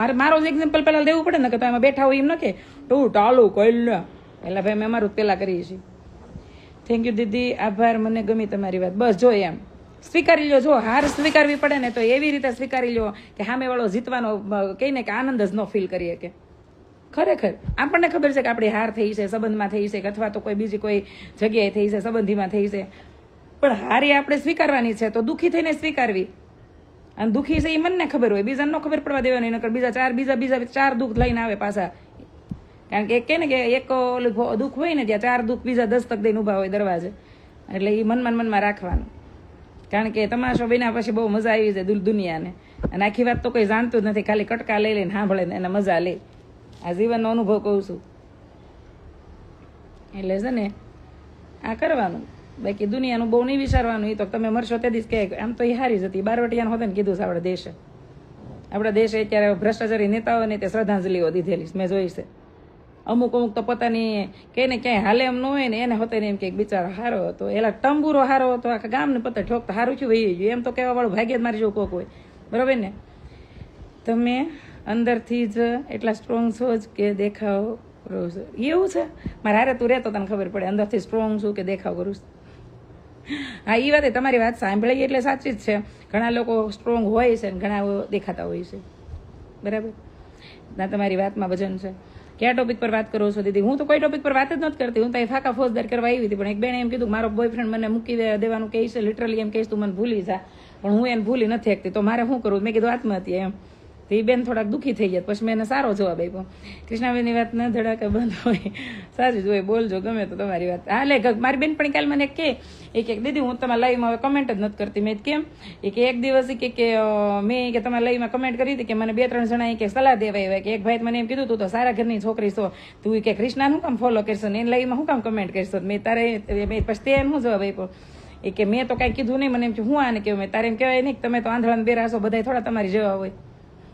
મારે મારો જ એક્ઝામ્પલ પહેલા લેવું પડે ને કે તમે બેઠા હોય એમ ન કે, તું ટાળું કોઈ લે. એટલે ભાઈ મેં અમારું પહેલાં કરીએ છીએ. થેન્ક યુ દીદી. આભાર. મને ગમી તમારી વાત. બસ જો એમ. સ્વીકારી લો જો હાર સ્વીકારવી પડે ને તો એવી રીતે સ્વીકારી લો કે સામેવાળો જીતવાનો કહીને કે આનંદ જ ન ફીલ કરીએ કે ખરેખર. આપણને ખબર છે કે આપણી હાર થઈ છે, સંબંધમાં થઈ છે કે અથવા તો કોઈ બીજી કોઈ જગ્યાએ થઈ છે, સંબંધીમાં થઈ છે. પણ હારી આપણે સ્વીકારવાની છે તો દુઃખી થઈને સ્વીકારવી. અને દુઃખી છે એ મને ખબર હોય. બીજાને ખબર પડવા દેવાની, નકર બીજા ચાર બીજા બીજા ચાર દુઃખ લઈને આવે પાછા. કારણ કે કે ને કે એક દુઃખ હોય ને ત્યાં ચાર દુઃખ બીજા દસ્તક દઈને ઊભા હોય દરવાજે. એટલે એ મનમાં મનમાં રાખવાનું. કારણ કે તમાશો બન્યા પછી બહુ મજા આવી દુલ દુનિયાને. અને આખી વાત તો કોઈ જાણતું જ નથી. ખાલી કટકા લઈ લઈને સાંભળે ને એને મજા લે. આ જીવનનો અનુભવ કહું છું. એટલે છે ને, આ કરવાનું. બાકી દુનિયાનું બહુ નહીં વિચારવાનું. એ તો તમે મરશો તે દિવસ કે આમ તો એ હારી જ હતી. બારવટિયાને હોતે ને કીધું છે આપણા દેશે. આપણા દેશે અત્યારે ભ્રષ્ટાચારી નેતાઓને તે શ્રદ્ધાંજલિઓ દીધેલી મેં જોઈ છે. અમુક અમુક તો પોતાની કે ને ક્યાંય હાલે એમ ન હોય ને એને હોતે એમ કે બિચારો હારો હતો. એલા ટંબુરો હારો હતો. આખા ગામને પોતા ઠોક તો હારું થયું, વહી ગયું. એમ તો કહેવા વાળું ભાગ્ય જ મારી જેવું કોક હોય. બરાબર ને? તમે અંદરથી જ એટલા સ્ટ્રોંગ છો જ કે દેખાવ કરો છો. એવું છે? મારે હારે તું રહેતો તને ખબર પડે. અંદરથી સ્ટ્રોંગ છું કે દેખાવ કરું છું? હા એ વાત તમારી વાત સાંભળી એટલે સાચી જ છે. ઘણા લોકો સ્ટ્રોંગ હોય છે ને ઘણા દેખાતા હોય છે. બરાબર? ના, તમારી વાતમાં વજન છે. કયા ટોપિક પર વાત કરો છો દીદી? હું તો કોઈ ટોપિક પર વાત જ નથી કરતી. હું તો અહીં ફાકા ફોજદાર કરવા આવી હતી, પણ એક બેને એમ કીધું મારો બોયફ્રેન્ડ મને મૂકી દેવાનું કહે છે લિટરલી એમ કહીશ, તું મને ભૂલી જા. પણ હું એને ભૂલી નથી શકતી. તો મારે શું કરવું? મેં કીધું, આત્મહત્યા. એમ. તો એ બેન થોડાક દુઃખી થઈ ગયા. પછી મેં એને સારો જવાબ આપ્યો. કૃષ્ણાબેનની વાત ન ધડાકે બંધ હોય. સાચું જ બોલજો, ગમે તો તમારી વાત. હા, લે મારી બેન પણ કાલ મને કે, એ કે, દીદી, હું તમારા લાઈવમાં હવે કમેન્ટ જ નથી કરતી. મેં કેમ? એ કે, એક દિવસ કે કે મેં કે તમારા લાઈવમાં કમેન્ટ કરી હતી કે મને બે, ત્રણ જણા કે સલાહ દેવા હોય કે એક ભાઈ મને એમ કીધું તું, તો સારા ઘરની છોકરી છો. તું કે કૃષ્ણા શું કામ ફોલો કરશો ને એને લાઈવમાં શું કામ કમેન્ટ કરશો? મેં તારે, મેં પછી તે શું જવાબ આપ્યો. એ કે, મેં તો કાંઈ કીધું નહીં. મને એમ કે હું આને કહેવાય તારે એમ કહેવાય નહીં તમે તો આંધળાને બેરાશો બધા થોડા તમારી જેવા હોય.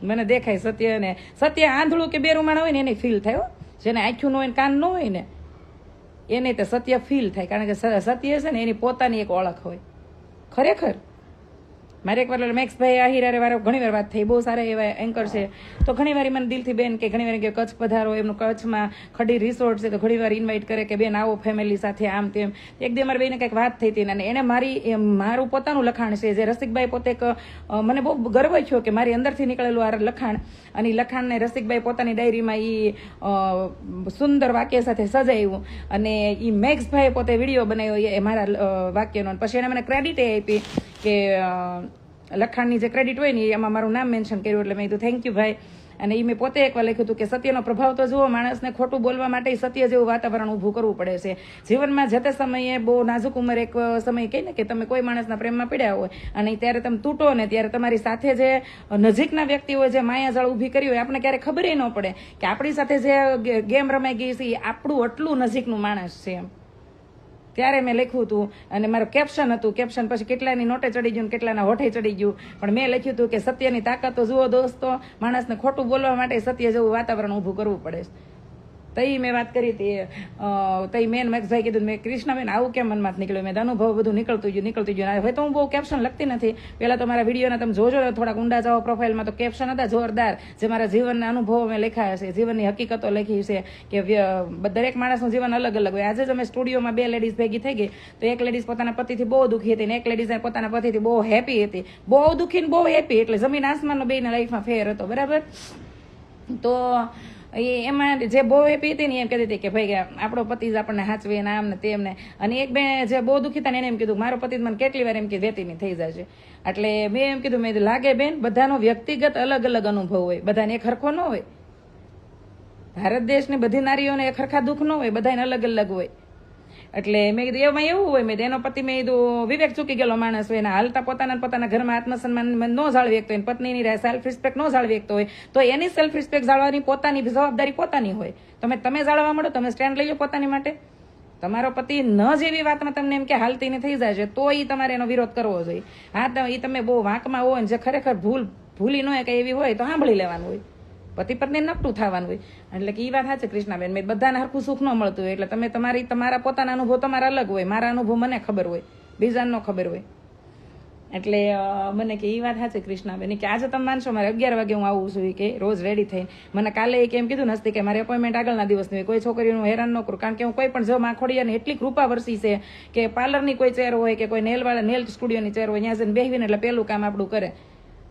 મને દેખાય સત્ય ને સત્ય આંધળું કે બેરુમાણ હોય ને એને ફીલ થાય. જેને આંખ્યું ન હોય ને કાન ન હોય ને, એને તે સત્ય ફીલ થાય. કારણ કે સત્ય છે ને એની પોતાની એક ઓળખ હોય. ખરેખર? મારે એક વાર આ આહિરારે વારો ઘણી વાર વાત થઈ, બહુ સારા એવા એન્કર છે. તો ઘણી વાર મને દિલથી બેન કે ઘણી વાર કે કચ્છ પધારો, એમનું કચ્છમાં ખડી રિસોર્ટ છે, તો ઘણી વાર ઇન્વાઇટ કરે કે બેન આવો ફેમિલી સાથે આમ તેમ. એક દી અમારી બેને કંઈક વાત થઈ હતી અને એને મારી મારું પોતાનું લખાણ છે, જે રસિકભાઈ પોતે મને બહુ ગર્વ થયો કે મારી અંદરથી નીકળેલું આ લખાણ. અને લખાણને રસિકભાઈ પોતાની ડાયરીમાં એ સુંદર વાક્ય સાથે સજાવ્યું અને એ મેક્સભાઈએ પોતે વીડિયો બનાવ્યો, એ મારા વાક્યનો. પછી એને મને ક્રેડિટ આપી. કે લખાણની જે ક્રેડિટ હોય ને એમાં મારું નામ મેન્શન કર્યું એટલે મેં કીધું થેન્ક યુ ભાઈ. અને એ મેં પોતે એકવાર લખ્યું હતું કે, સત્યનો પ્રભાવ તો જુઓ, માણસને ખોટું બોલવા માટે સત્ય જેવું વાતાવરણ ઊભું કરવું પડે છે. જીવનમાં જતે સમયે બહુ નાજુક ઉંમર એક સમય કહીને કે, તમે કોઈ માણસના પ્રેમમાં પડ્યા હોય અને ત્યારે તમે તૂટો ને ત્યારે તમારી સાથે જે નજીકના વ્યક્તિ હોય જે માયાજાળ ઊભી કરી હોય આપણે ક્યારે ખબર ન પડે કે આપણી સાથે જે ગેમ રમાઈ ગઈ છે એ આપણું આટલું નજીકનું માણસ છે. એમ ત્યારે મેં લખ્યું હતું અને મારું કેપ્શન હતું. કેપ્શન પછી કેટલાની નોટે ચડી ગયું કેટલાના હોઠે ચડી ગયું. પણ મેં લખ્યું હતું કે સત્યની તાકાત જુઓ દોસ્તો, માણસને ખોટું બોલવા માટે સત્ય જેવું વાતાવરણ ઊભું કરવું પડે છે. તઈ મેં વાત કરી હતી તઈ મેન મહેશભાઈ કીધું મેં કૃષ્ણાબેન, આવું કેમ મનમાં નીકળ્યું? મેં અનુભવ બધું નીકળતું ગયું નીકળતું ગયું. હવે તો હું બહુ કેપ્શન લખતી નથી. પહેલાં તો મારા વિડીયોના તમે જોજો, થોડાક ઊંડા જાઓ પ્રોફાઇલમાં તો કેપ્શન હતા જોરદાર, જે મારા જીવનના અનુભવો મેં લખ્યા છે જીવનની હકીકતો લખી છે કે દરેક માણસનું જીવન અલગ અલગ હોય. આજે જ અમે સ્ટુડિયોમાં બે લેડીઝ ભેગી થઈ ગઈ, તો એક લેડીઝ પોતાના પતિથી બહુ દુઃખી હતી ને એક લેડીઝ પોતાના પતિથી બહુ હેપી હતી. બહુ દુઃખી ને બહુ હેપી એટલે જમીન આસમાનનો બેના લાઈફમાં ફેર હતો, બરાબર? તો એ એમાં જે બહુ હેપી હતી ને એમ કહેતી હતી કે ભાઈ આપણો પતિ આપણને હાચવે ને આમ ને તેમ ને અને એક બે જે બહુ દુઃખી હતા ને એને એમ કીધું, મારો પતિ મને કેટલી વાર એમ કે વેતીની થઈ જશે. એટલે મેં એમ કીધું, મેં લાગે બેન, બધાનો વ્યક્તિગત અલગ અલગ અનુભવ હોય. બધાને એક હરખો ન હોય. ભારત દેશની બધી નારીઓને એક હરખા દુઃખ ન હોય, બધાને અલગ અલગ હોય. એટલે મેં કીધું, એમાં એવું હોય, મેં એનો પતિ, મેં કીધું, વિવેક ચૂકી ગયેલો માણસ હોય, એના હાલતા પોતાના પોતાના ઘરમાં આત્મસન્માન ન જાળવી શકતો હોય પત્નીની રાહ સેલ્ફ રિસ્પેક્ટ ન જાળવી શકતો હોય. તો એની સેલ્ફ રિસ્પેક્ટ જાળવવાની પોતાની જવાબદારી પોતાની હોય. તમે તમે જાળવવા માંડો, તમે સ્ટેન્ડ લઈ પોતાની માટે. તમારો પતિ ન જેવી વાતમાં તમને એમ કે હાલતી ને થઈ જાય છે, તો એ તમારે એનો વિરોધ કરવો જોઈએ. હા એ તમે બહુ વાંકમાં હોય ને જે ખરેખર ભૂલ, ભૂલી ન હોય કે એવી હોય, તો સાંભળી લેવાનું હોય. પતિ પત્ની નપટું થવાનું હોય. એટલે કે એ વાત સાચે, કૃષ્ણાબેન, મેં બધાને હરખું સુખ ન મળતું હોય. એટલે તમે તમારી, તમારા પોતાના અનુભવ તમારા અલગ હોય. મારા અનુભવ મને ખબર હોય. બીજાને ખબર હોય. એટલે મને કે એ વાત સાચી, કૃષ્ણાબેન. કે આજે તમે માનશો, મારે અગિયાર વાગે હું આવું છું. કે રોજ રેડી થઈને. મને કાલે એક કેમ કીધું નથી કે મારી અપોઇન્ટમેન્ટ આગળના દિવસની હોય. કોઈ છોકરીનું હેરાન ન કરું. કારણ કે હું કોઈ પણ જો માં ખોડિયાને એટલી કૃપા વરસી છે કે પાર્લરની કોઈ ચેર હોય કે કોઈ નેલવાળા નેલ સ્ટુડિયોની ચેર હોય, ત્યાં જઈને બેહીને એટલે પહેલું કામ આપણું કરે.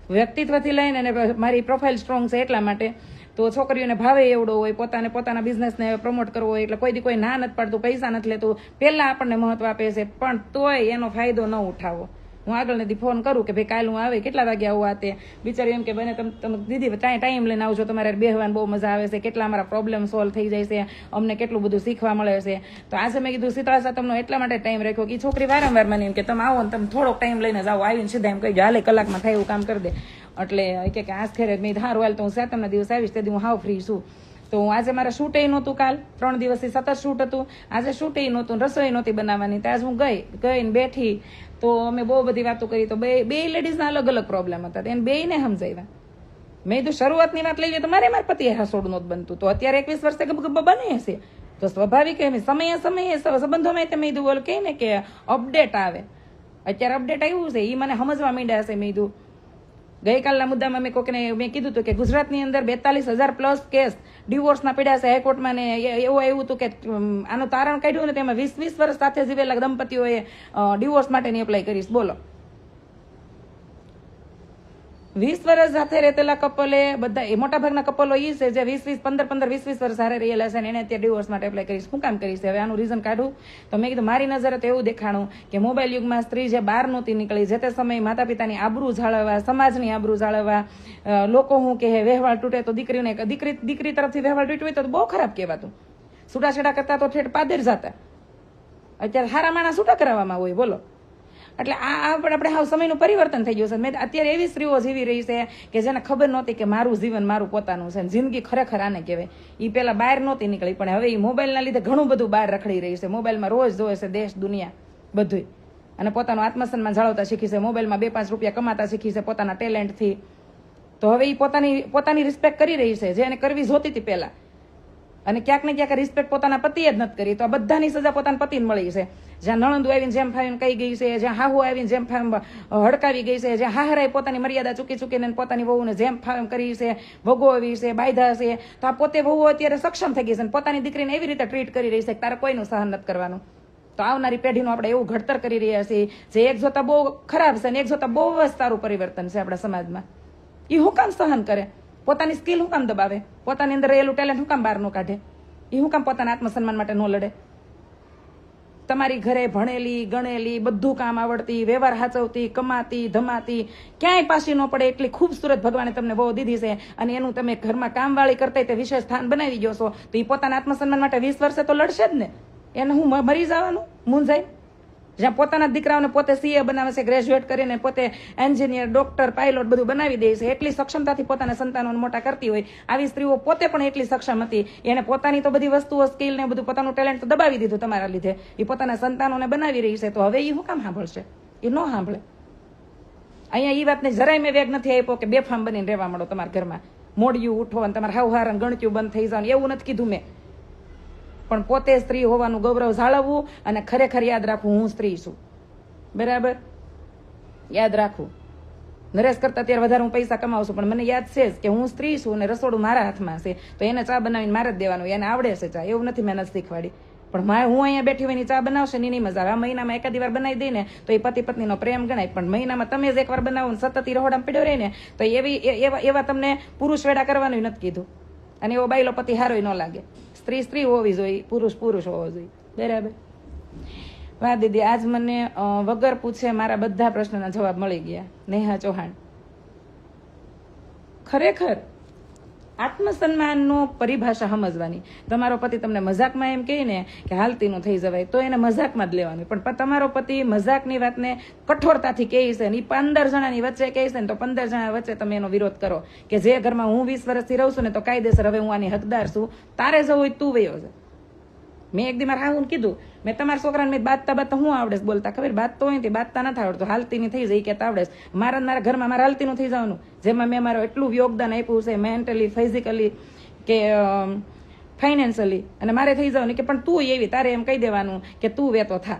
વ્યક્તિત્વથી લઈને અને મારી પ્રોફાઇલ સ્ટ્રોંગ છે એટલા માટે. તો છોકરીઓને ભાવે એવડો હોય, પોતાને પોતાના બિઝનેસને પ્રમોટ કરવો હોય એટલે કોઈ દી કોઈ ના નથી પાડતું, પૈસા નથી લેતું. પહેલાં આપણને મહત્વ આપે છે, પણ તોય એનો ફાયદો ન ઉઠાવો. હું આગળ નથી ફોન કરું કે ભાઈ કાલ હું આવે, કેટલા વાગે આવું આ તે? બિચારી એમ કે બને તમે તમે, દીદી ટાઈમ ટાઈમ લઈને આવજો, તમારે બેહવાની બહુ મજા આવે છે, કેટલા અમારા પ્રોબ્લેમ સોલ્વ થઈ જાય છે, અમને કેટલું બધું શીખવા મળે છે. તો આજે મેં કીધું સીતળા સા તમને એટલા માટે ટાઈમ રાખ્યો કે છોકરી વારંવાર મને એમ કે, તમે આવો ને તમે થોડોક ટાઈમ લઈને જાઓ, આવીને સીધા એમ કહી હાલે, કલાકમાં થાય એવું કામ કરી દે. એટલે કે આજ ખેરે મેં ધારું હાલ તો હું સાતમના દિવસ આવીશ તેથી હું હાવ ફ્રી છું. તો હું આજે મારે શૂટે નહોતું કાલ. ત્રણ દિવસથી સતત શૂટ હતું. આજે શૂટે નહોતું, રસોઈ નહોતી બનાવવાની. તો આજે હું ગઈ, ગઈને બેઠી. તો અમે બહુ બધી વાતો કરી. તો બે બે લેડીઝના અલગ અલગ પ્રોબ્લેમ હતા. એને બેયને સમજાવ્યા. મેં કીધું, શરૂઆતની વાત લઈએ તો મારે મારા પતિએ હસોડ નહોતું બનતું. તો અત્યારે એકવીસ વર્ષે ગબગબ બને હશે. તો સ્વાભાવિક એમ, સમયે સમયે સંબંધોમાં તમે કીધું, બોલ કહે ને કે અપડેટ આવે. અત્યારે અપડેટ આવ્યું છે. એ મને સમજવા માંડ્યા છે મેં કીધું. ગઈકાલના મુદ્દામાં મેં કોકને, મેં કીધું હતું કે ગુજરાતની અંદર બેતાલીસ હજાર પ્લસ કેસ ડિવોર્સના પડ્યા છે હાઈકોર્ટમાં ને એવું આવ્યું હતું કે આનું તારણ કાઢ્યું ને તેમાં વીસ વીસ વર્ષ સાથે જીવેલા દંપતીઓએ ડિવોર્સ માટેની એપ્લાય કરીશ બોલો. વીસ વર્ષ સાથે રહેતેલા કપલે બધા એ મોટાભાગના કપલો એ છે જે વીસ વીસ, પંદર પંદર, વીસ વીસ વર્ષ હારે રહેલા છે એને અત્યારે ડિવોર્સ માટે એપ્લાય કરીશ. શું કામ કરીશ? હવે આનું રીઝન કાઢું? તો મેં કીધું, મારી નજરે તો એવું દેખાણું કે મોબાઈલ યુગમાં સ્ત્રી જે બહાર નહોતી નીકળી, જે તે સમયે માતા પિતાની આબરૂ જાળવવા સમાજની આબરૂ જાળવવા લોકો હું કહે, વ્યવહાર તૂટે તો દીકરીને દીકરી દીકરી તરફથી વ્યવહાર તૂટવી હોય તો બહુ ખરાબ કહેવાતું. છૂટાછેડા કરતા તો ઠેઠ પાદર જતા. અત્યારે સારા માણસ છૂટા કરાવવામાં હોય, બોલો. એટલે આ પણ આપણે હાવ સમયનું પરિવર્તન થઈ ગયું છે. મેં અત્યારે એવી સ્ત્રીઓ જીવી રહી છે કે જેને ખબર નહોતી કે મારું જીવન મારું પોતાનું છે. જિંદગી ખરેખર આને કહેવાય. એ પહેલાં બહાર નહોતી નીકળી, પણ હવે એ મોબાઈલના લીધે ઘણું બધું બહાર રખડી રહી છે. મોબાઈલમાં રોજ જોવે છે દેશ, દુનિયા બધુંય. અને પોતાનું આત્મસન્માન જાળવતા શીખી છે. મોબાઈલમાં બે પાંચ રૂપિયા કમાતા શીખી છે પોતાના ટેલેન્ટથી તો હવે એ પોતાની પોતાની રિસ્પેક્ટ કરી રહી છે. જે એને કરવી જોતી હતી પહેલા. અને ક્યાંક ને ક્યાંક રિસ્પેક્ટ પોતાના પતિએ જ નથી કરી. તો આ બધાની સજા પોતાના પતિને મળી છે. જ્યાં નણંદુ આવીને જેમ ફાવીને કહી ગઈ છે, જ્યાં હાહુ આવીને જેમ ફાવી હડકાવી ગઈ છે, જ્યાં હાહરાએ પોતાની મર્યાદા ચૂકી ચૂકીને પોતાની વહુને જેમ ફાવીમ કરી છે, ભોગવવી છે બાયધા છે. તો આ પોતે વહુ અત્યારે સક્ષમ થઈ ગઈ છે પોતાની દીકરીને એવી રીતે ટ્રીટ કરી રહી છે કે તારે કોઈનું સહન નથી કરવાનું. તો આવનારી પેઢીનું આપણે એવું ઘડતર કરી રહ્યા છીએ જે એક જોતા બહુ ખરાબ છે અને એક જોતા બહુ જ સારું પરિવર્તન છે આપણા સમાજમાં. એ હું કામ સહન કરે? પોતાની સ્કિલ હું કામ દબાવે? પોતાની અંદર રહેલું ટેલેન્ટ હું કામ બહાર કાઢે? એ હું કામ પોતાના આત્મસન્માન માટે ન લડે? તમારી ઘરે ભણેલી, ગણેલી, બધું કામ આવડતી, વ્યવહાર હાચવતી, કમાતી, ધમાતી, ક્યાંય પાછી ન પડે એટલી ખૂબસૂરત ભગવાને તમને બહુ દીધી છે અને એનું તમે ઘરમાં કામવાળી કરતા તે વિશેષ સ્થાન બનાવી ગયો છો, તો એ પોતાના આત્મસન્માન માટે વીસ વર્ષે તો લડશે જ ને. એને હું મરી જવાનું? મૂંઝાઈ? જ્યાં પોતાના દીકરાઓને પોતે સીએ બનાવે છે ગ્રેજ્યુએટ કરીને પોતે એન્જિનિયર ડોક્ટર પાયલોટ બધું બનાવી દે છે. એટલી સક્ષમતાથી પોતાના સંતાનોને મોટા કરતી હોય. આવી સ્ત્રીઓ પોતે પણ એટલી સક્ષમ હતી. એને પોતાની તો બધી વસ્તુઓ સ્કિલ ને બધું પોતાનું ટેલેન્ટ તો દબાવી દીધું તમારા લીધે. એ પોતાના સંતાનોને બનાવી રહી છે. તો હવે એ હું કામ સાંભળશે? એ ન સાંભળે. અહીંયા એ વાતને જરાય મેં વેગ નથી આપ્યો કે બેફામ બનીને રહેવા મળો તમારા ઘરમાં. મોડિયું ઉઠો અને તમારે હાવહાર ગણક્યું બંધ થઈ જાવ એવું નથી કીધું મેં. પણ પોતે સ્ત્રી હોવાનું ગૌરવ જાળવવું અને ખરેખર યાદ રાખવું હું સ્ત્રી છું. બરાબર? યાદ રાખવું. નરેશ કરતા ત્યારે વધારે હું પૈસા કમાવું છું, પણ મને યાદ છે કે હું સ્ત્રી છું અને રસોડું મારા હાથમાં છે. તો એને ચા બનાવીને મારે જ દેવાનું, એને આવડે છે ચા. એવું નથી મહેનત શીખવાડી. પણ મારે હું અહીંયા બેઠી હોય ચા બનાવશે ને એની મજા આવે. આ મહિનામાં એકાદી વાર બનાવી દઈને તો એ પતિ પત્નીનો પ્રેમ ગણાય. પણ મહિનામાં તમે જ એકવાર બનાવો ને સતત રહોડામાં પીડ્યો રહે ને, તો એવી એવા એવા તમને પુરુષ વેડા કરવાનું નથી કીધું. અને એવો બાયલો પતિ હારોય ન લાગે. સ્ત્રી સ્ત્રી હોવી જોઈએ, પુરુષ પુરુષ હોવો જોઈએ. બરાબર? વાહ દીદી, આજ મને વગર પૂછે મારા બધા પ્રશ્નના જવાબ મળી ગયા. નેહા ચૌહાણ. ખરેખર? આત્મસન્માનનો પરિભાષા સમજવાની. તમારો પતિ તમને મજાકમાં એમ કહે ને કે હાલતીનું થઈ જવાય, તો એને મજાકમાં જ લેવાનું. પણ તમારો પતિ મજાકની વાતને કઠોરતાથી કહે છે ને એ પંદર જણાની વચ્ચે કહે છે ને, તો પંદર જણા વચ્ચે તમે એનો વિરોધ કરો. કે જે ઘરમાં હું વીસ વર્ષથી રહું છું ને, તો કાયદેસર હવે હું આની હકદાર છું. તારે જવું હોય તું વયો છે મેં એક દી મારા હાહુને કીધું, મેં તમારા છોકરાને મેં બાતતા બાતતા હું આવડે બોલતા, ખબર? બાતતો હોય તે બાતતા નથી આવડતું હાલતીની થઈ જાય કે આવડે. મારા મારા ઘરમાં મારા હાલતીનું થઈ જવાનું. જેમાં મેં મારું એટલું યોગદાન આપ્યું છે મેન્ટલી ફિઝિકલી કે ફાઇનાન્શિયલી અને મારે થઈ જવાનું કે, પણ તું એવી, તારે એમ કહી દેવાનું કે તું વેતો થા.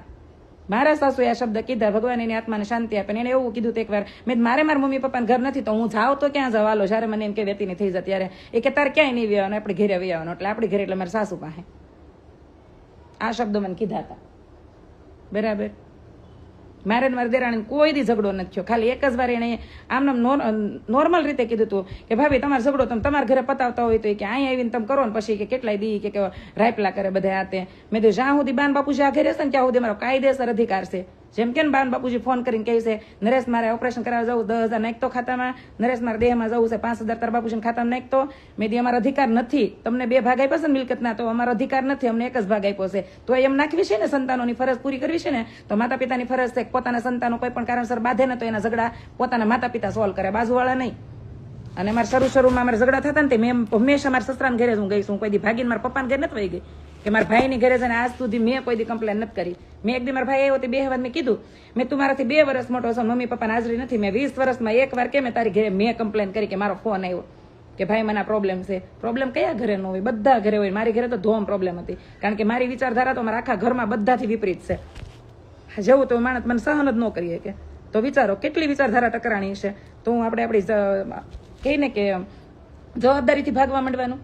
મારા સાસુએ આ શબ્દ કીધા, ભગવાન એની આત્માને શાંતિ આપે એને એવું કીધું એક એકવાર મેં મારે મારા મમ્મી પપ્પાને ઘર નથી, તો હું જાઉં તો ક્યાં જવાલો જ્યારે મને એમ કે વેતીની થઈ જાય ત્યારે. એ કે, તારે ક્યાંય નહીં વ્યાવાનો આપણે ઘેરે વ્યાવાનો એટલે આપણે ઘરે એટલે મારા સાસુ પાસે. આ શબ્દો મને કીધા હતા. બરાબર? મારે મારા દેરાણી કોઈ દી ઝઘડો નથી થયો. ખાલી એક જ વાર એણે આમ નોર્મલ રીતે કીધું હતું કે, ભાભી, તમારો ઝઘડો તમે તમારા ઘરે પતાવતા હોય તો કે, અહીંયા આવીને તમે કરો ને પછી કે કેટલાય દી કે રાયપલા કરે બધા આ તે. મેં તો જ્યાં સુધી બાન બાપુ જ્યાં ઘરે હશે ને ત્યાં સુધી મારો કાયદેસર અધિકાર છે. જેમ કે બાન બાપુજી ફોન કરીને કહે છે, નરેશ, મારે ઓપરેશન કરાવવા જવું, દસ હજાર નાખતો ખાતામાં. નરેશ, મારા દેહમાં જવું છે, પાંચ હજાર તારા બાપુજીને ખાતામાં નાખતો. મેં દી અમારો અધિકાર નથી. તમને બે ભાગ આપ્યા છે મિલકતના, તો અમારો અધિકાર નથી. અમને એક જ ભાગ આપ્યો છે. તો એમ નાખવી છે ને સંતાનોની ફરજ પૂરી કરવી છે ને? તો માતા પિતાની ફરજ છે પોતાના સંતાનો કોઈ પણ કારણસર બાંધે ને તો એના ઝઘડા પોતાના માતા પિતા સોલ્વ કરે. બાજુવાળા નહીં. અને મારે શરૂ શરૂમાં મારે ઝઘડા થતા ને તે મેં હંમેશા મારા સસરાને ઘરે જ હું ગઈ છું. કોઈ દી ભાગીને મારા પપ્પાને ઘરે નથી વહી ગઈ. કે મારા ભાઈની ઘરે છે ને આજ સુધી મેં કોઈ દી કમ્પ્લેન નથી કરી. મેં એક દી મારા ભાઈ આવ્યો તે બે વાર મેં કીધું, મેં તું મારાથી બે વર્ષ મોટો છો, મમ્મી પપ્પાને હાજરી નથી, મેં વીસ વર્ષમાં એક વાર કે મેં તારી ઘરે મેં કમ્પ્લેન કરી કે મારો ફોન આવ્યો? કે ભાઈ, મને આ પ્રોબ્લેમ છે. પ્રોબ્લેમ કયા ઘરે ન હોય? બધા ઘરે હોય. મારી ઘરે તો ધોમ પ્રોબ્લેમ હતી. કારણ કે મારી વિચારધારા તો મારા આખા ઘરમાં બધાથી વિપરીત છે. જવું તો માણસ મને સહન જ ન કરીએ કે તો વિચારો, કેટલી વિચારધારા ટકરાણી છે? તો હું આપણે આપણી કહીને કે જવાબદારીથી ભાગવા માંડવાનું?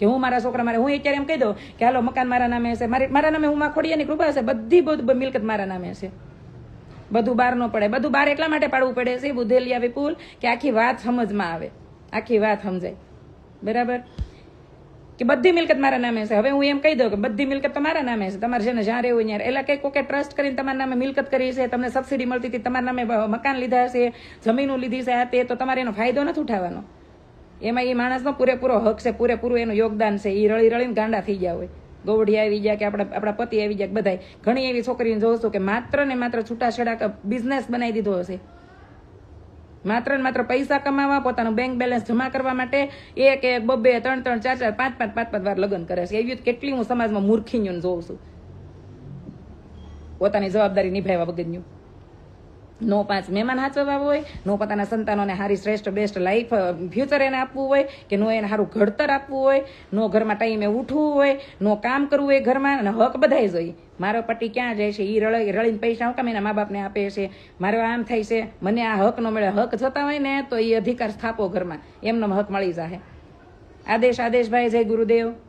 કે હું મારા છોકરા મારે, હું અત્યારે એમ કહી દઉં કે હાલો, મકાન મારા નામે હશે. મારી મારા નામે હું માં ખોડિયાની કૃપા હશે. બધી બધું મિલકત મારા નામે હશે. બધું બહાર ન પડે. બધું બહાર એટલા માટે પાડવું પડે છે, બુધેલિયા વિપુલ, કે આખી વાત સમજમાં આવે. આખી વાત સમજાય. બરાબર? કે બધી મિલકત મારા નામે છે હવે હું એમ કહી દઉં કે બધી મિલકત તમારા નામે છે તમારે જેને જ્યાં રહેવું ત્યાં એટલે કંઈક કોકે ટ્રસ્ટ કરીને તમારા નામે મિલકત કરી છે, તમને સબસિડી મળતી હતી, તમારા નામે મકાન લીધા છે જમીનો લીધી છે, આ તે, તો તમારે એનો ફાયદો નથી ઉઠાવવાનો. એમાં એ માણસનો પૂરેપૂરો હક છે, પૂરેપૂરું એનું યોગદાન છે. એ રળી રળીને ગાંડા થઈ ગયા હોય. ગોવડી આવી ગયા કે આપણા આપણા પતિ આવી જાય બધાય. ઘણી એવી છોકરીને જોઉં કે માત્ર ને માત્ર છૂટાછેડા બિઝનેસ બનાવી દીધો હશે. માત્ર ને માત્ર પૈસા કમાવા, પોતાનું બેંક બેલેન્સ જમા કરવા માટે એક એક, બબ્બે, ત્રણ ત્રણ, ચાર ચાર, પાંચ પાંચ પાંચ પાંચ વાર લગ્ન કરે છે. એવી કેટલી હું સમાજમાં મૂર્ખીન્યું જોઉં છું. પોતાની જવાબદારી નિભાવ્યા વગરનું. નો પાંચ મહેમાન હાચવવા હોય, નો પોતાના સંતાનોને સારી શ્રેષ્ઠ, બેસ્ટ લાઈફ ફ્યુચર એને આપવું હોય, કે નો એને સારું ઘડતર આપવું હોય, નો ઘરમાં ટાઈમે ઉઠવું હોય, નો કામ કરવું હોય ઘરમાં, અને હક બધાય જોઈએ મારો પતિ ક્યાં જાય છે એ રળી, રળીને પૈસા હું કામ એના મા બાપને આપે છે? મારો આમ થાય છે, મને આ હક ન મળે, હક જતા હોય ને, તો એ અધિકાર સ્થાપો ઘરમાં. એમનો હક મળી જાય આદેશ આદેશભાઈ જય ગુરુદેવ.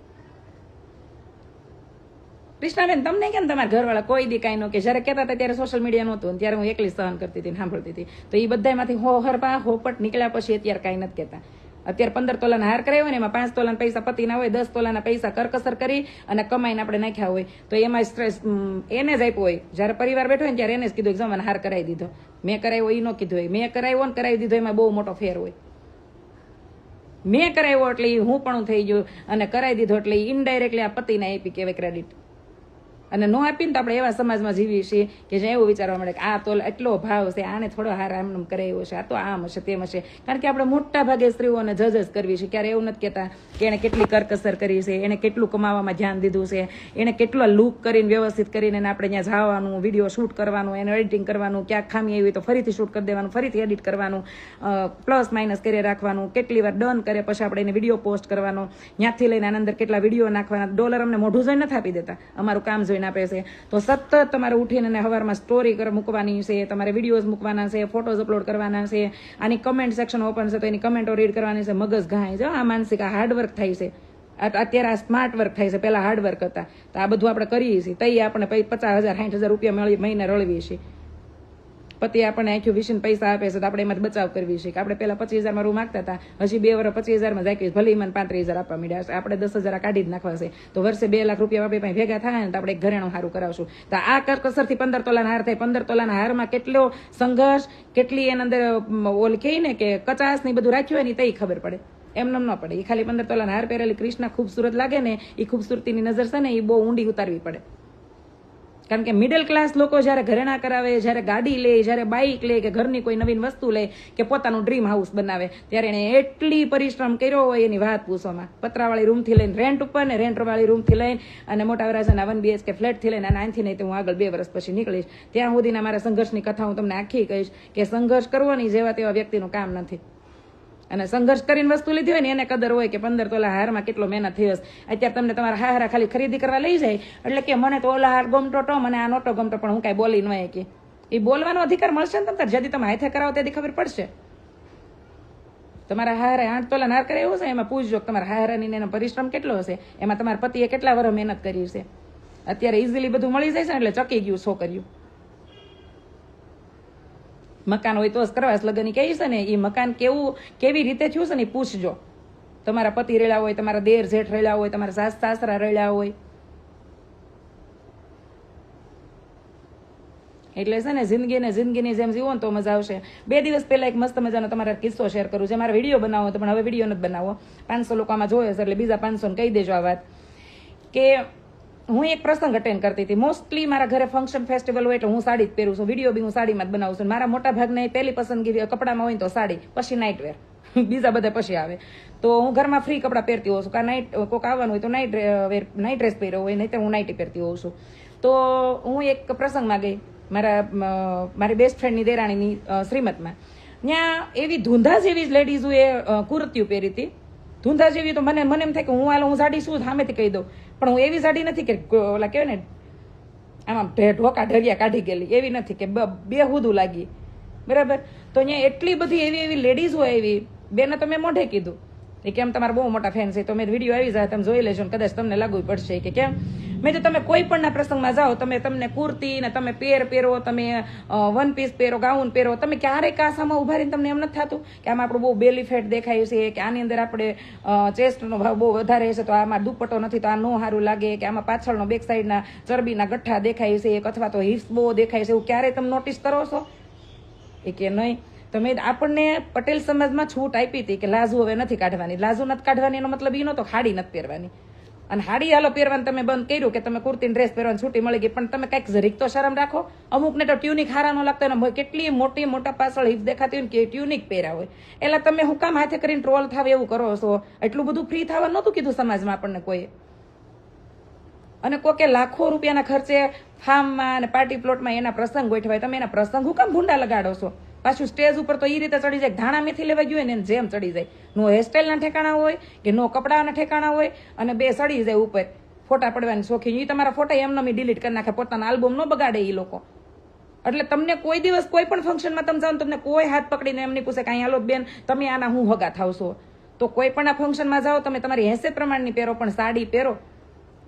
કૃષ્ણાબેન, તમને કેમ તમારા ઘરવાળા કોઈ દી કાંઈ નો કે જ્યારે કહેતા હતા ત્યારે સોશિયલ મીડિયા નહોતું ત્યારે હું એકલી સહન કરતી હતી સાંભળતી હતી. તો એ બધામાંથી હો હરપા હોપટ નીકળ્યા પછી અત્યારે કાંઈ નથી કહેતા. અત્યારે પંદર તોલાના હાર કરાયો ને એમાં પાંચ તોલાના પૈસા પતિના હોય, દસ તોલાના પૈસા કરકસર કરી અને કમાઈને આપણે નાખ્યા હોય. તો એમાં સ્ટ્રેસ એને જ આપ્યો હોય. જ્યારે પરિવાર બેઠો હોય ત્યારે એને જ કીધું એક્ઝામ હાર કરાવી દીધો. મેં કરાવ્યો એ ન કીધું હોય. મેં કરાવ્યો ને કરાવી દીધો, એમાં બહુ મોટો ફેર હોય. મેં કરાવ્યો એટલે હું પણ થઈ ગયું અને કરાવી દીધો એટલે ઇનડાયરેક્ટલી આ પતિને આપી કહેવાય ક્રેડિટ અને નો આપીને તો આપણે એવા સમાજમાં જીવીએ છીએ કે જ્યાં એવું વિચારવા મળે કે આ તો એટલો ભાવ છે, આને થોડો હાર આમ કરાવ્યો છે, આ તો આમ હશે, તેમ હશે. કારણ કે આપણે મોટા ભાગે સ્ત્રીઓને જજ જ કરવી છે. ક્યારે એવું નથી કહેતા કે એણે કેટલી કરકસર કરી છે, એણે કેટલું કમાવામાં ધ્યાન દીધું છે, એણે કેટલો લુક કરીને વ્યવસ્થિત કરીને આપણે ત્યાં જવાનું વીડિયો શૂટ કરવાનું, એને એડિટિંગ કરવાનું, ક્યાંક ખામી આવી તો ફરીથી શૂટ કરી દેવાનું, ફરીથી એડિટ કરવાનું પ્લસ માઇનસ કરી રાખવાનું, કેટલી વાર ડન કરે પછી આપણે એને વીડિયો પોસ્ટ કરવાનો, ત્યાંથી લઈને આની અંદર કેટલા વીડિયો નાખવાના ડોલર અમને મોઢું જોઈને નથી આપી દેતા. અમારું કામ જોઈને આપે છે. તો સતત તમારે ઉઠીને અને સવારમાં સ્ટોરી કર મૂકવાની છે, તમારે વિડીયોઝ મૂકવાના છે ફોટોઝ અપલોડ કરવાના છે, આની કમેન્ટ સેક્શન ઓપન છે તો એની કમેન્ટો રીડ કરવાની છે, મગજ ઘાય છે આ માનસિક આ હાર્ડવર્ક થાય છે. અત્યારે આ સ્માર્ટ વર્ક થાય છે, પહેલા હાર્ડવર્ક હતા. તો આ બધું આપણે કરીએ છીએ. તઈ આપણે પચાસ હજાર, સાઠ હજાર રૂપિયા મળી મહિને રળવીએ છીએ. પતિ આપણને આખું વિશીને પૈસા આપે છે તો આપણે એમાં બચાવ કરવી છે. કે આપણે પહેલાં પચીસ હજારમાં રૂમ માગતા હતા, હજી બે વર્ષ પચીસ હજારમાં જાય ભલે મને પાંત્રીસ હજાર આપવા મળ્યા છે આપણે દસ હજાર કાઢી જ નાખવા છે. તો વર્ષે બે લાખ રૂપિયા આપણે પાસે ભેગા થાય ને તો આપણે ઘરેણું સારું કરાવશું. તો આ કરકસરથી પંદર તોલાના હાર થાય. પંદર તોલાના હારમાં કેટલો સંઘર્ષ, કેટલી એના અંદર ઓલ કહે ને કે કચાસ ને બધું રાખ્યું હોય ને તે ખબર પડે. એમને ન પડે. એ ખાલી પંદર તોલાના હાર પહેરેલી કૃષ્ણ ખૂબસૂરત લાગે ને એ ખૂબસૂરતીની નજર છે ને એ બહુ ઊંડી ઉતારવી પડે. કારણ કે મિડલ ક્લાસ લોકો જ્યારે ઘરેણા કરાવે, જ્યારે ગાડી લે, જ્યારે બાઇક લે, કે ઘરની કોઈ નવીન વસ્તુ લે, કે પોતાનું ડ્રીમ હાઉસ બનાવે, ત્યારે એણે એટલી પરિશ્રમ કર્યો હોય એની વાત પૂછવામાં. પતરાવાળી રૂમથી લઈને રેન્ટ ઉપર ને રેન્ટવાળી રૂમથી લઈને અને મોટા વરાજાના વન બીએચકે ફ્લેટથી લઈને અને આનથી નહીં તો હું આગળ બે વર્ષ પછી નીકળીશ. ત્યાં સુધીના મારા સંઘર્ષની કથા હું તમને આખી કહીશ કે સંઘર્ષ કરવાની જેવા તેવા વ્યક્તિનું કામ નથી. અને સંઘર્ષ કરીને વસ્તુ લીધી હોય ને એને કદર હોય કે પંદર તોલા હારમાં કેટલો મહેનત થઈ હશે અત્યારે તમને તમારા હારા ખાલી ખરીદી કરવા લઈ જાય, એટલે કે મને તો ઓલા હાર ગમતો તો, મને આ નોટો ગમતો, પણ હું કાંઈ બોલી ન કે. એ બોલવાનો અધિકાર મળશે ને તમને? જેથી તમે હાથે કરાવો તેથી ખબર પડશે. તમારા હારે આઠ તોલા નાર કરે એવું છે? એમાં પૂછજો તમારા હારાની એનો પરિશ્રમ કેટલો હશે? એમાં તમારા પતિએ કેટલા વર્ષ મહેનત કરી છે? અત્યારે ઇઝીલી બધું મળી જાય છે એટલે ચકી ગયું છોકરીયું મકાન હોય તો જ કરવા. લગ્ન કહી છે ને એ મકાન કેવું, કેવી રીતે થયું છે ને પૂછજો. તમારા પતિ રેલા હોય, તમારા દેર જેઠ રેલા હોય, તમારા સાસ સાસરા રેલા હોય. એટલે છે ને જિંદગીને જિંદગીની જેમ જીવો ને તો મજા આવશે. બે દિવસ પહેલા એક મસ્ત મજાનો તમારા કિસ્સો શેર કરું. છે મારે વીડિયો બનાવો તો પણ હવે વીડિયો નથી બનાવો. પાંચસો લોકો આમાં જોયો છે, એટલે બીજા પાંચસો કહી દેજો આ વાત. કે હું એક પ્રસંગ અટેન્ડ કરતી હતી. મોસ્ટલી મારા ઘરે ફંક્શન ફેસ્ટિવલ હોય એટલે હું સાડી જ પહેરું છું. વીડિયો બી હું સાડીમાં જ બનાવું છું. મારા મોટા ભાગને પહેલી પસંદગી કપડામાં હોય તો સાડી, પછી નાઇટ વેર બીજા બધા પછી આવે. તો હું ઘરમાં ફ્રી કપડાં પહેરતી હોઉં છું. કાં નાઇટ કોક આવવાનું હોય તો નાઇટ વેર નાઇટ ડ્રેસ પહેર્યો હોય નહીં તો હું નાઇટી પહેરતી હોઉં છું. તો હું એક પ્રસંગમાં ગઈ મારા મારી બેસ્ટ ફ્રેન્ડની દેરાણીની શ્રીમતમાં. ત્યાં એવી ધૂંધા જેવી જ લેડીઝોએ કુર્તીઓ પહેરી હતી. ધૂંધા જેવી તો મને મને એમ થાય કે હું હાલ હું સાડી શું સામેથી કહી દઉં. પણ હું એવી સાડી નથી કે ઓલા કહેવાય ને, આમાં ઢોકા ઢરિયા કાઢી ગયેલી, એવી નથી કે બેહુદું લાગી. બરાબર? તો અહીંયા એટલી બધી એવી એવી લેડીઝ હોય એવી, બેને તો મેં મોઢે કીધું. એ કેમ તમારા બહુ મોટા ફેન છે, તો મેં વીડિયો આવી જાય, તમે જોઈ ને કદાચ તમને લાગુ પડશે કે કેમ? મેં તો તમે કોઈ પણના પ્રસંગમાં જાઓ, તમે તમને કુર્તી ને તમે પેર પહેરો, તમે વન પીસ પહેરો ગાઉન પહેરો, તમે ક્યારેય કાસામાં ઊભા રહીને તમને એમ નથી થતું કે આમાં આપણું બહુ બેલી ફેટ દેખાય છે, કે આની અંદર આપણે ચેસ્ટનો ભાવ બહુ વધારે છે, તો આમાં દુપટ્ટો નથી, તો આ નો સારું લાગે, કે આમાં પાછળનો બેક સાઈડના ચરબીના ગઠ્ઠા દેખાય છે અથવા તો હિપ્સ બહુ દેખાય છે, એવું ક્યારેય તમે નોટિસ કરો છો? એ કે નહીં. તો મેં આપણને પટેલ સમાજમાં છૂટ આપી હતી કે લાજુ હવે નથી કાઢવાની. લાજુ નથી કાઢવાની એનો મતલબ એ નહોતો ખાડી નથી પહેરવાની. અને હાડી હાલો પહેરવાનું તમે બંધ કર્યું કે તમે કુર્તી ડ્રેસ પહેરવાની છૂટી મળી ગઈ, પણ તમે કંઈક જરીક તો શરમ રાખો. અમુકને તો ટ્યુનિક હારા ન લાગતો હોય કેટલી મોટી મોટા પાછળ હિપ દેખાતી હોય ને કે ટ્યુનિક પહેર્યા હોય. એટલે તમે હું કામ હાથે કરીને ટ્રોલ થાવ એવું કરો છો? એટલું બધું ફ્રી થવા નહોતું કીધું સમાજમાં આપણને કોઈએ. અને કોકે લાખો રૂપિયાના ખર્ચે ફાર્મમાં અને પાર્ટી પ્લોટમાં એના પ્રસંગ ગોઠવાય. તમે એના પ્રસંગ હું કામ ભૂંડા લગાડો છો? પાછું સ્ટેજ ઉપર તો એ રીતે ચડી જાય. ધાણા મેથી લેવા ગયું હોય ને જેમ ચડી જાય. નો હેરસ્ટાઇલના ઠેકાણા હોય કે નો કપડાના ઠેકાણા હોય અને બે ચડી જાય ઉપર. ફોટા પડવાની શોખીન. એ તમારા ફોટા એમને ડિલીટ કરી નાખે. પોતાના આલ્બમ ન બગાડે એ લોકો. એટલે તમને કોઈ દિવસ કોઈ પણ ફંક્શનમાં તમે જાઓ તમને કોઈ હાથ પકડીને એમની પૂછે કે અહીંયા બેન, તમે આના હું હગા થાવશો? તો કોઈ પણ આ ફંક્શનમાં જાઓ, તમે તમારી હેસે પ્રમાણની પહેરો, પણ સાડી પહેરો.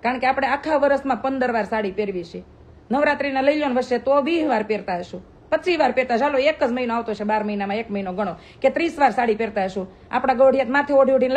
કારણ કે આપણે આખા વર્ષમાં પંદર વાર સાડી પહેરવી છે. નવરાત્રીના લઈ લો ને વર્ષે તો વીસ વાર પહેરતા હશું. પચીસ વાર પહેરતા ચાલો એક જ મહિનો આવતો છે, બાર મહિનામાં એક મહિનો ગણો. કે ત્રીસ વાર સાડી પહેરતા હશું. આપણા ગોઢિયાત માથે ઓઢી ઓઢીને